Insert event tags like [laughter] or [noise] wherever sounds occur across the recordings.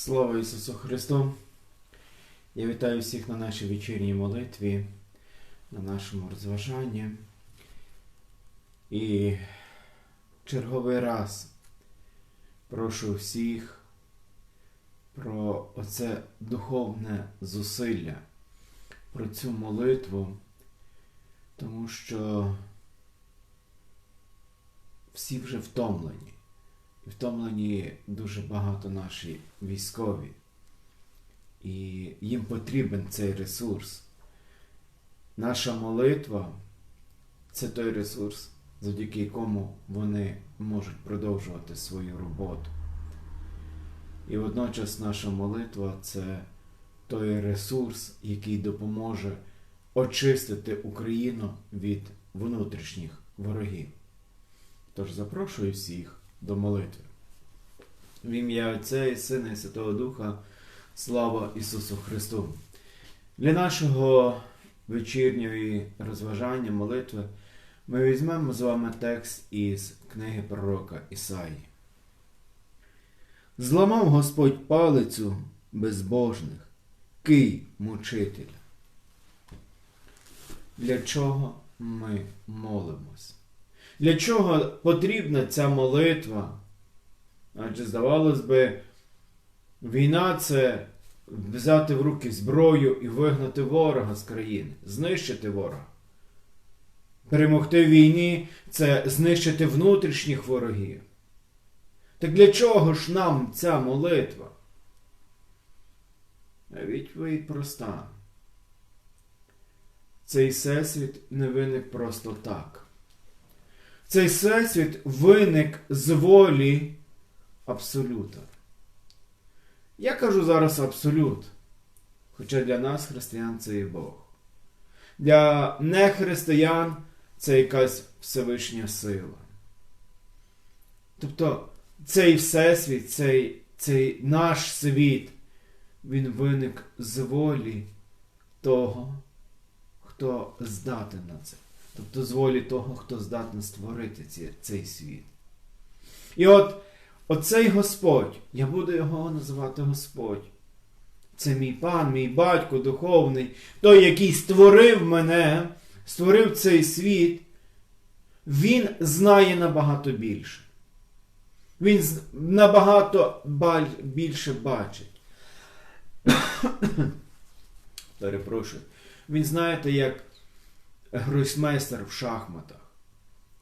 Слава Ісусу Христу! Я вітаю всіх на нашій вечірній молитві, на нашому розважанні. І черговий раз прошу всіх про оце духовне зусилля, про цю молитву, тому що всі вже втомлені. І втомлені дуже багато наші військові. І їм потрібен цей ресурс. Наша молитва це той ресурс, завдяки якому вони можуть продовжувати свою роботу. І водночас наша молитва це той ресурс, який допоможе очистити Україну від внутрішніх ворогів. Тож запрошую всіх до молитви. В ім'я Отця і Сина і Святого Духа, слава Ісусу Христу! Для нашого вечірньої розважання молитви ми візьмемо з вами текст із книги пророка Ісаї. Зламав Господь палицю безбожних, кий мучителя. Для чого ми молимось? Для чого потрібна ця молитва? Адже, здавалось би, війна це взяти в руки зброю і вигнати ворога з країни, знищити ворога. Перемогти в війні це знищити внутрішніх ворогів. Так для чого ж нам ця молитва? А відповідь проста. Цей всесвіт не виник просто так. Цей всесвіт виник з волі Абсолюта. Я кажу зараз абсолют. Хоча для нас, християн, це і Бог. Для нехристиян це якась Всевишня сила. Тобто цей Всесвіт, цей, цей наш світ, він виник з волі того, хто здатен на це. Тобто з волі того, хто здатен створити ці, цей світ. І от оцей Господь, я буду його називати Господь. Це мій пан, мій батько духовний, той, який створив мене, створив цей світ, він знає набагато більше. Він набагато більше бачить. [coughs] Перепрошую. Він знаєте, як гросмейстер в шахматах.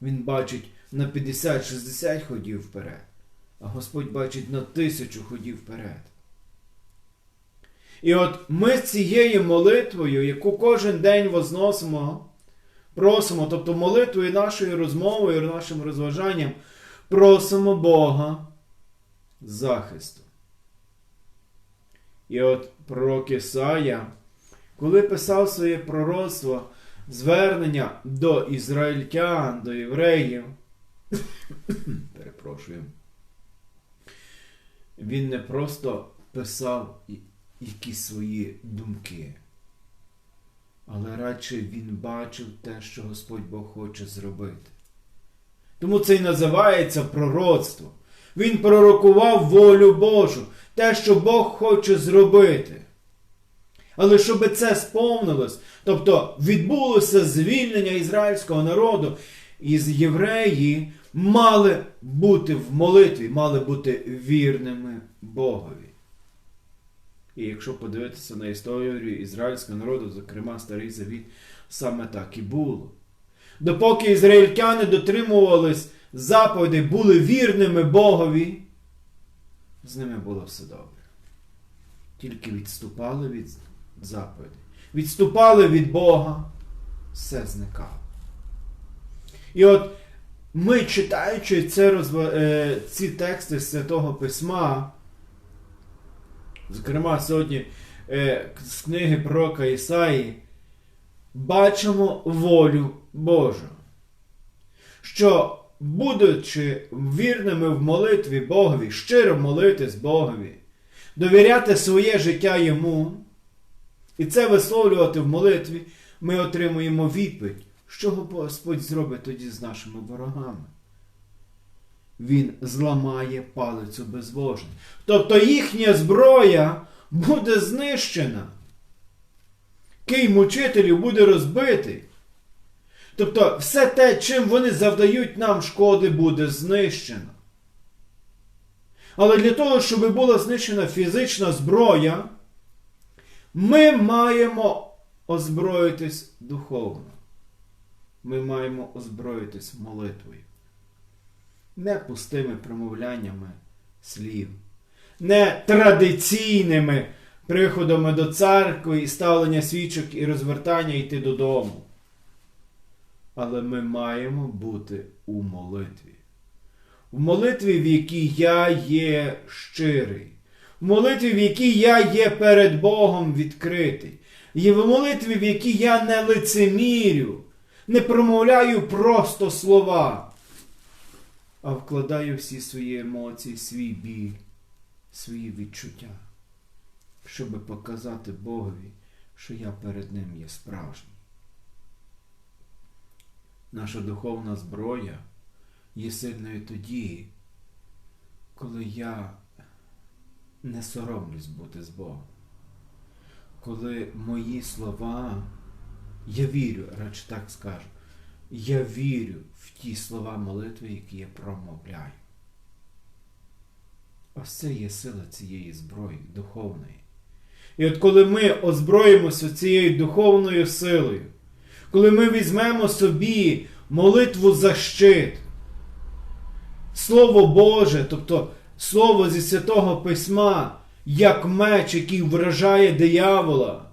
Він бачить на 50-60 ходів вперед, а Господь бачить на тисячу ходів вперед. І от ми цією молитвою, яку кожен день возносимо, просимо, тобто молитвою нашою розмовою, нашим розважанням, просимо Бога захисту. І от пророк Ісая, коли писав своє пророцтво, звернення до ізраїльтян, до євреїв. [coughs] Перепрошую. Він не просто писав якісь свої думки, але радше він бачив те, що Господь Бог хоче зробити. Тому це й називається пророцтво. Він пророкував волю Божу, те, що Бог хоче зробити. Але щоб це сповнилось, тобто відбулося звільнення ізраїльського народу, із євреї мали бути в молитві, мали бути вірними Богові. І якщо подивитися на історію ізраїльського народу, зокрема Старий Завіт, саме так і було. Допоки ізраїльтяни дотримувались заповідей, були вірними Богові, з ними було все добре. Тільки відступали від заповіді. Відступали від Бога, все зникало. І от ми, читаючи це, е, ці тексти Святого Письма, зокрема сьогодні е, з книги пророка Ісаї, бачимо волю Божу. Що, будучи вірними в молитві Богові, щиро молитись Богові, довіряти своє життя Йому, і це висловлювати в молитві, ми отримуємо відповідь, що Господь зробить тоді з нашими ворогами. він зламає палицю безбожних. Тобто їхня зброя буде знищена. Кий мучителів буде розбитий. Тобто все те, чим вони завдають нам шкоди, буде знищено. Але для того, щоб була знищена фізична зброя, ми маємо озброїтись духовно. Ми маємо озброїтись молитвою. Не пустими промовляннями слів, не традиційними приходами до церкви і ставлення свічок і розвертання йти додому. Але ми маємо бути у молитві. В молитві, в якій я є щирий, молитві, в якій я є перед Богом відкритий, і в молитві, в якій я не лицемірю, не промовляю просто слова, а вкладаю всі свої емоції, свій біль, свої відчуття, щоб показати Богові, що я перед Ним є справжній. Наша духовна зброя є сильною тоді, коли я не соромлюсь бути з Богом. Коли мої слова, я вірю, радше так скажу, я вірю в ті слова молитви, які я промовляю. Ось це є сила цієї зброї духовної. І от коли ми озброїмося цією духовною силою, коли ми візьмемо собі молитву за щит, Слово Боже, тобто Слово зі Святого Письма, як меч, який вражає диявола.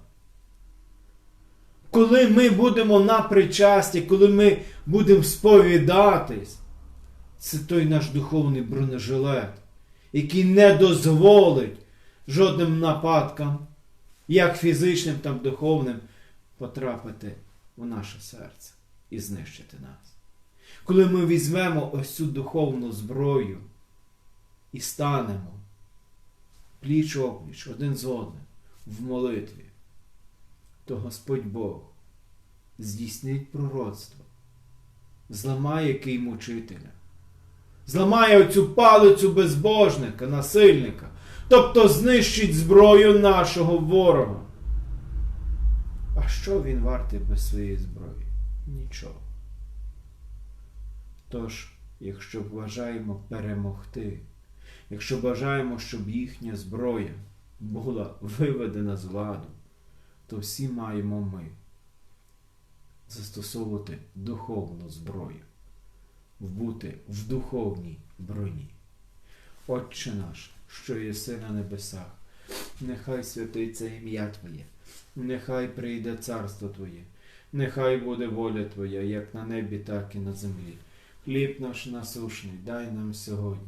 Коли ми будемо на причасті, коли ми будемо сповідатись, це той наш духовний бронежилет, який не дозволить жодним нападкам, як фізичним, так і духовним, потрапити в наше серце і знищити нас. Коли ми візьмемо ось цю духовну зброю і станемо пліч опліч один з одним в молитві, то Господь Бог здійснить пророцтво, зламає кий мучителя, зламає оцю палицю безбожника, насильника, тобто знищить зброю нашого ворога. А що він вартий без своєї зброї? Нічого. Тож, якщо бажаємо перемогти, якщо бажаємо, щоб їхня зброя була виведена з ладу, то всі маємо ми застосовувати духовну зброю, бути в духовній броні. Отче наш, що єси на небесах, нехай святиться ім'я Твоє, нехай прийде царство Твоє, нехай буде воля Твоя, як на небі, так і на землі. Хліб наш насушний, дай нам сьогодні,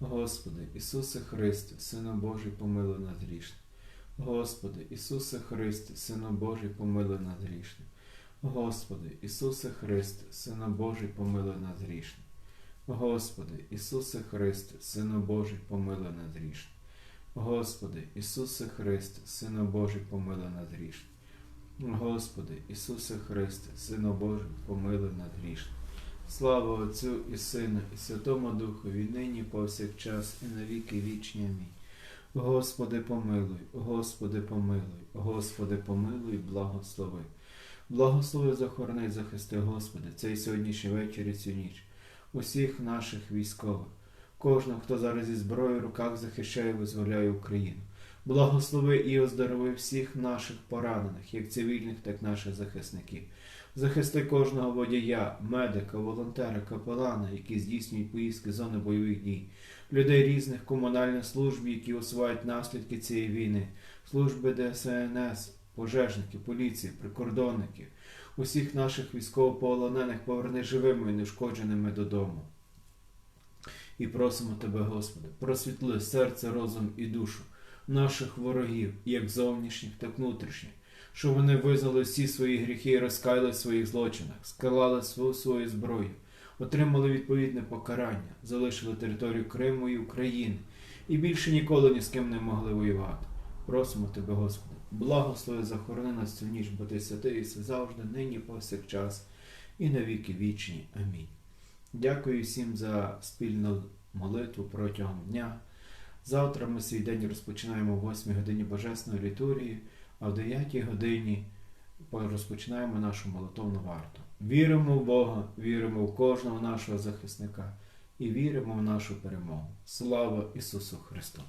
Господи, Ісусе Христе, Сина Божий, помилуй нас грішних. Господи, Ісусе Христе, Сина Божий, помилуй нас грішних. Господи, Ісусе Христе, Сина Божий, помилуй нас грішних. Господи, Ісусе Христе, Сина Божий, помилуй нас грішних. Господи, Ісусе Христе, Сина Божий, помилуй нас грішних. Господи, Ісусе Христе, Сина Божий, помилуй нас грішних. Слава Отцю і Сину, і Святому Духові, нині повсякчас, і на віки вічні. Амінь. Господи, помилуй, Господи, помилуй, Господи, помилуй, благослови. Благослови, захорони, захисти, Господи, цей сьогоднішній вечір і цю ніч, усіх наших військових, кожного, хто зараз зі зброєю в руках захищає і визволяє Україну. Благослови і оздорови всіх наших поранених, як цивільних, так і наших захисників. Захисти кожного водія, медика, волонтера, капелана, які здійснюють поїздки зони бойових дій, людей різних комунальних служб, які усувають наслідки цієї війни, служби ДСНС, пожежники, поліції, прикордонників, усіх наших військовополонених поверни живими і нешкодженими додому. І просимо Тебе, Господи, просвітли серце, розум і душу наших ворогів, як зовнішніх, так внутрішніх, щоб вони визнали всі свої гріхи і розкаяли в своїх злочинах, скалали свою свою зброю, отримали відповідне покарання, залишили територію Криму і України і більше ніколи ні з ким не могли воювати. Просимо Тебе, Господи, благослови захорони нас цю ніч, бо Ти святий і все завжди, нині повсякчас і на віки вічні. Амінь. Дякую всім за спільну молитву протягом дня. Завтра ми свій день розпочинаємо о 8 годині Божесної літургії, а в 9 годині розпочинаємо нашу молитовну варту. Віримо в Бога, віримо в кожного нашого захисника і віримо в нашу перемогу. Слава Ісусу Христу!